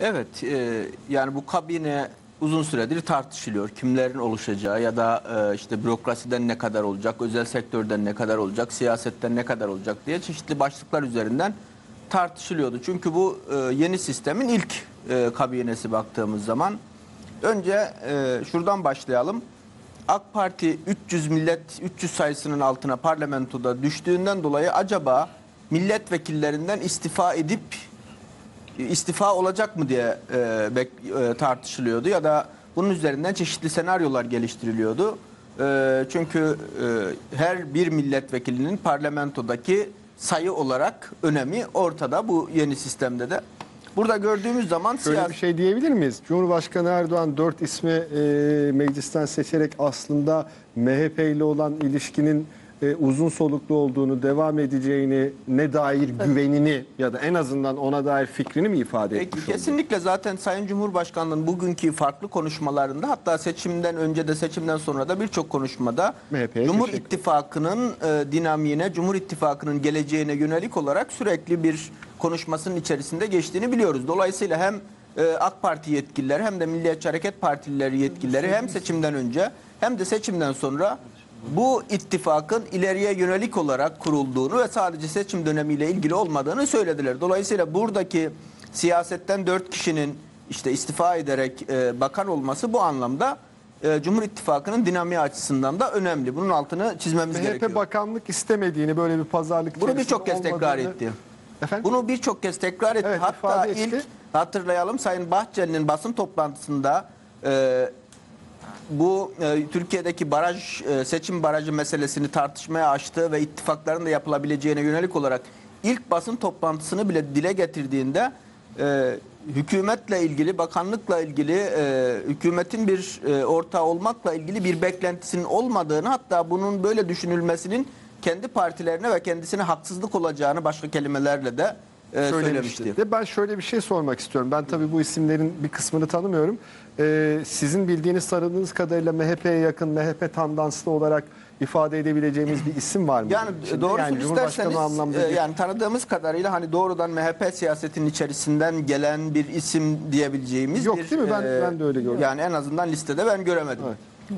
Evet, e, yani bu kabine uzun süredir tartışılıyor. Kimlerin oluşacağı ya da e, işte bürokrasiden ne kadar olacak, özel sektörden ne kadar olacak, siyasetten ne kadar olacak diye çeşitli başlıklar üzerinden tartışılıyordu. Çünkü bu e, yeni sistemin ilk e, kabinesi baktığımız zaman. Önce e, şuradan başlayalım. AK Parti 300 millet 300 sayısının altına parlamentoda düştüğünden dolayı acaba milletvekillerinden istifa edip istifa olacak mı diye e, bek- e, tartışılıyordu ya da bunun üzerinden çeşitli senaryolar geliştiriliyordu. E, çünkü e, her bir milletvekilinin parlamentodaki sayı olarak önemi ortada bu yeni sistemde de. Burada gördüğümüz zaman Şöyle siyasi bir şey diyebilir miyiz? Cumhurbaşkanı Erdoğan dört ismi e, meclisten seçerek aslında MHP ile olan ilişkinin e, uzun soluklu olduğunu, devam edeceğini ne dair güvenini ya da en azından ona dair fikrini mi ifade E, etmiş oldu? Kesinlikle zaten Sayın Cumhurbaşkanı'nın bugünkü farklı konuşmalarında hatta seçimden önce de seçimden sonra da birçok konuşmada MHP'ye Cumhur teşekkür. İttifakı'nın e, dinamiğine, Cumhur İttifakı'nın geleceğine yönelik olarak sürekli bir konuşmasının içerisinde geçtiğini biliyoruz. Dolayısıyla hem e, AK Parti yetkilileri hem de Milliyetçi Hareket Partilileri yetkilileri hem seçimden önce hem de seçimden sonra bu ittifakın ileriye yönelik olarak kurulduğunu ve sadece seçim dönemiyle ilgili olmadığını söylediler. Dolayısıyla buradaki siyasetten dört kişinin işte istifa ederek e, bakan olması bu anlamda e, Cumhur İttifakı'nın dinamiği açısından da önemli. Bunun altını çizmemiz MHP gerekiyor. bakanlık istemediğini böyle bir pazarlık Bunu birçok kez tekrar etti. Efendim? Bunu birçok kez tekrar etti. Evet, Hatta ifade etti. ilk hatırlayalım Sayın Bahçeli'nin basın toplantısında e, bu e, Türkiye'deki baraj e, seçim barajı meselesini tartışmaya açtığı ve ittifakların da yapılabileceğine yönelik olarak ilk basın toplantısını bile dile getirdiğinde e, hükümetle ilgili, bakanlıkla ilgili, e, hükümetin bir e, ortağı olmakla ilgili bir beklentisinin olmadığını hatta bunun böyle düşünülmesinin kendi partilerine ve kendisine haksızlık olacağını başka kelimelerle de e, söylemişti. De ben şöyle bir şey sormak istiyorum. Ben tabii bu isimlerin bir kısmını tanımıyorum. Ee, sizin bildiğiniz, tanıdığınız kadarıyla MHP'ye yakın, MHP tandanslı olarak ifade edebileceğimiz bir isim var mı? Yani İçinde? doğrusunu yani isterseniz anlamda e, bir- yani tanıdığımız kadarıyla hani doğrudan MHP siyasetinin içerisinden gelen bir isim diyebileceğimiz Yok bir, değil mi? Ben- ben de öyle gördüm. Yani en azından listede ben göremedim.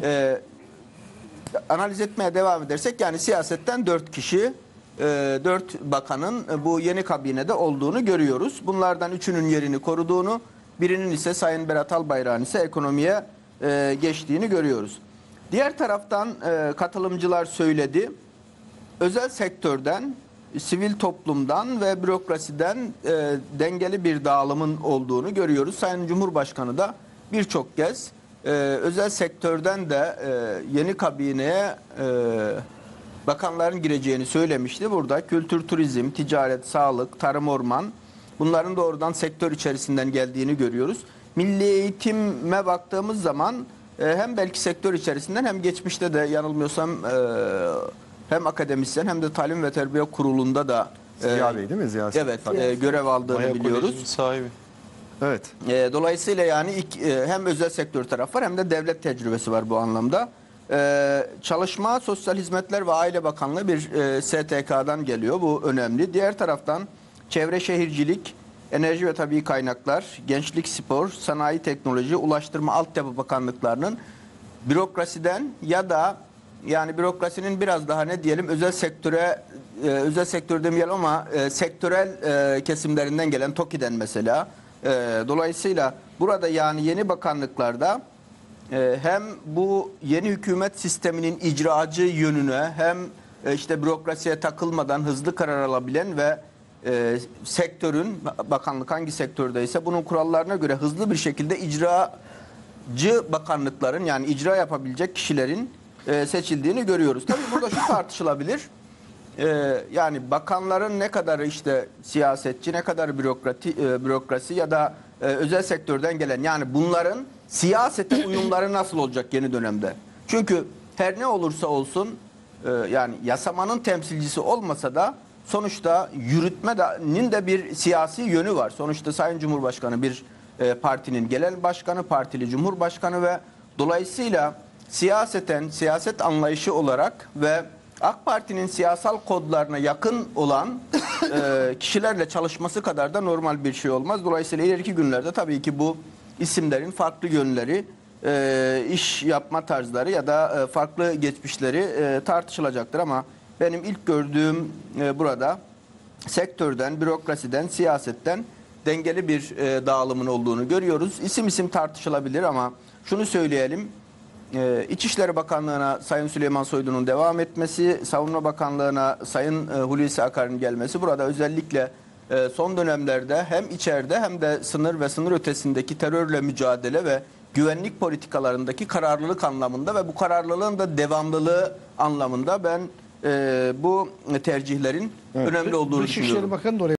E, analiz etmeye devam edersek yani siyasetten dört kişi e, dört bakanın e, bu yeni kabinede olduğunu görüyoruz. Bunlardan üçünün yerini koruduğunu, birinin ise Sayın Berat Albayrak'ın ise ekonomiye e, geçtiğini görüyoruz. Diğer taraftan e, katılımcılar söyledi özel sektörden, sivil toplumdan ve bürokrasiden dengeli bir dağılımın olduğunu görüyoruz. Sayın Cumhurbaşkanı da birçok kez özel sektörden de yeni kabineye bakanların gireceğini söylemişti. Burada kültür, turizm, ticaret, sağlık, tarım, orman bunların doğrudan sektör içerisinden geldiğini görüyoruz. Milli eğitime baktığımız zaman e, hem belki sektör içerisinden hem geçmişte de yanılmıyorsam e, hem akademisyen hem de Talim ve Terbiye Kurulu'nda da e, Ziya Bey değil mi? Ziya evet e, görev aldığını Maya biliyoruz. Sahibi. Evet. Dolayısıyla yani hem özel sektör tarafı var hem de devlet tecrübesi var bu anlamda. E, Çalışma, Sosyal Hizmetler ve Aile Bakanlığı bir e, STK'dan geliyor. Bu önemli. Diğer taraftan Çevre Şehircilik, Enerji ve Tabii Kaynaklar, Gençlik Spor, Sanayi Teknoloji, Ulaştırma Altyapı Bakanlıklarının bürokrasiden ya da yani bürokrasinin biraz daha ne diyelim özel sektöre e, özel sektör demeyelim ama e, sektörel e, kesimlerinden gelen TOKİ'den mesela. E, dolayısıyla burada yani yeni bakanlıklarda hem bu yeni hükümet sisteminin icracı yönüne hem e, işte bürokrasiye takılmadan hızlı karar alabilen ve e, sektörün bakanlık hangi sektördeyse bunun kurallarına göre hızlı bir şekilde icracı bakanlıkların yani icra yapabilecek kişilerin e, seçildiğini görüyoruz. Tabii burada şu tartışılabilir. E, yani bakanların ne kadar işte siyasetçi, ne kadar bürokrati, e, bürokrasi ya da e, özel sektörden gelen yani bunların siyasete uyumları nasıl olacak yeni dönemde? Çünkü her ne olursa olsun e, yani yasamanın temsilcisi olmasa da sonuçta yürütmenin de bir siyasi yönü var. Sonuçta Sayın Cumhurbaşkanı bir e, partinin genel başkanı, partili cumhurbaşkanı ve dolayısıyla siyaseten, siyaset anlayışı olarak ve AK Parti'nin siyasal kodlarına yakın olan e, kişilerle çalışması kadar da normal bir şey olmaz. Dolayısıyla ileriki günlerde tabii ki bu isimlerin farklı yönleri, e, iş yapma tarzları ya da e, farklı geçmişleri e, tartışılacaktır ama benim ilk gördüğüm e, burada sektörden, bürokrasiden, siyasetten dengeli bir e, dağılımın olduğunu görüyoruz. İsim isim tartışılabilir ama şunu söyleyelim. E, İçişleri Bakanlığı'na Sayın Süleyman Soylu'nun devam etmesi, Savunma Bakanlığı'na Sayın e, Hulusi Akar'ın gelmesi burada özellikle e, son dönemlerde hem içeride hem de sınır ve sınır ötesindeki terörle mücadele ve güvenlik politikalarındaki kararlılık anlamında ve bu kararlılığın da devamlılığı anlamında ben e, bu tercihlerin önemli olduğunu Dışişleri düşünüyorum. Bakanı da oraya